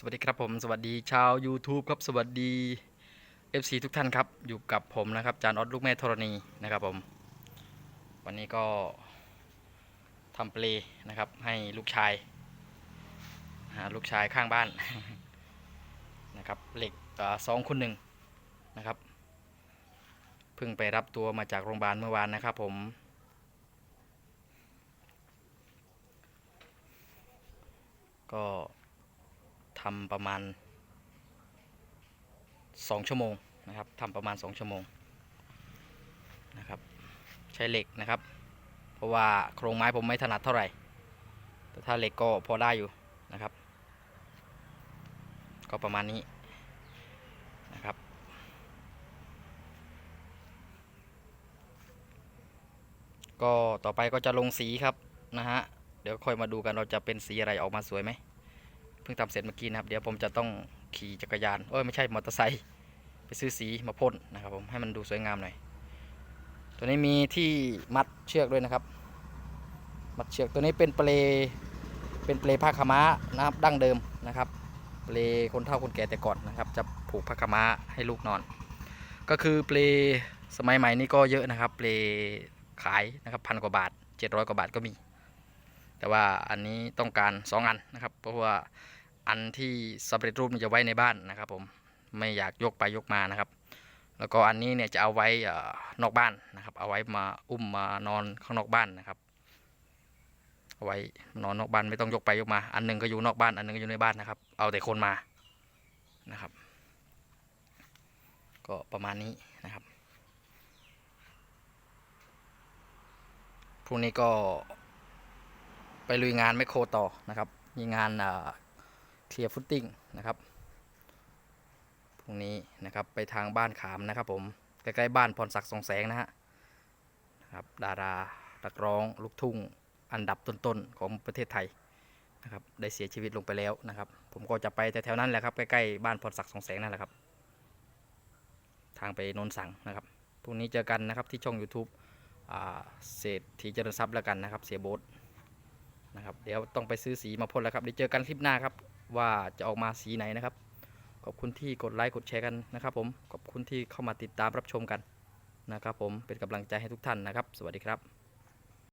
สวัสดีครับผมสวัสดีชาว YouTube ครับสวัสดี FC ทุกท่านครับอยู่กับผมนะครับจานออดลูกแม่ธรณีนะครับผม วันนี้ก็ทำเปลนะครับให้ลูกชายหาลูกชายข้างบ้านนะครับเหล็กสองคนหนึ่งนะครับเพิ่งไปรับตัวมาจากโรงพยาบาลเมื่อวานนะครับผมก็ ทำประมาณ 2 ชั่วโมงนะครับทำประมาณ 2 ชั่วโมงนะครับใช้เหล็กนะครับ เพราะว่าโครงไม้ผมไม่ถนัดเท่าไหร่ แต่ถ้าเหล็กก็พอได้อยู่นะครับ ก็ประมาณนี้นะครับก็ต่อไปก็จะลงสีครับนะฮะ เดี๋ยวค่อยมาดูกันเราจะเป็นสีอะไรออกมาสวยไหม เพิ่งทำเสร็จเมื่อกี้นะครับ เดี๋ยวผมจะต้องขี่จักรยานเอ้ยไม่ใช่มอเตอร์ไซค์ไปซื้อสีมาพ่นนะครับผมให้มันดูสวยงามหน่อย ตัวนี้มีที่มัดเชือกด้วยนะครับ มัดเชือกตัวนี้เป็นเปลเป็นเปลผ้าขม้านะครับดั้งเดิมนะครับเปลคนเฒ่าคนแก่แต่ก่อนนะครับ จะผูกผ้าขม้าให้ลูกนอน ก็คือเปลสมัยใหม่นี่ก็เยอะนะครับ เปลขายนะครับพันกว่าบาท 700 กว่าบาทก็มี แต่ว่าอันนี้ต้องการ 2 อันนะครับ เพราะว่า อันที่สำเร็จรูปนี่จะไว้ในบ้านนะครับผมไม่อยากยกไปยกมานะครับ แล้วก็อันนี้เนี่ยจะเอาไว้อ่อนอกบ้านนะครับ เอาไว้มาอุ้มมานอนข้างนอกบ้านนะครับเอาไว้นอนนอกบ้านไม่ต้องยกไปยกมา อันหนึงก็อยู่นอกบ้านอันหนึงก็อยู่ในบ้านนะครับ เอาแต่คนมานะครับ ก็ประมาณนี้นะครับพรุ่งนี้ก็ไปลุยงานแมโครต่อนะครับ มีงาน เคลียร์ฟุตติ้งนะครับพรุ่งนี้นะครับไปทางบ้านขามนะครับผมใกล้ๆบ้านพรศักดิ์สองแสงนะฮะนะครับดารานักร้องลูกทุ่งอันดับต้นๆของประเทศไทยนะครับได้เสียชีวิตลงไปแล้วนะครับ ผมก็จะไปแถวๆนั้นแหละครับใกล้ๆบ้านพรศักดิ์สองแสงนั่นแหละครับ ทางไปนนสังนะครับพรุ่งนี้เจอกันนะครับที่ช่อง YouTube อ่าเศรษฐีเจริญทรัพย์แล้วกันนะครับ เสียโบ๊ท นะครับ เดี๋ยวต้องไปซื้อสีมาพ่นแล้วครับเดี๋ยวเจอกันคลิปหน้าครับ ว่าจะออกมาสีไหนนะครับ ขอบคุณที่กดไลค์กดแชร์กันนะครับ ผมขอบคุณที่เข้ามาติดตามรับชมกันนะครับ ผมเป็นกำลังใจให้ทุกท่านนะครับ สวัสดีครับ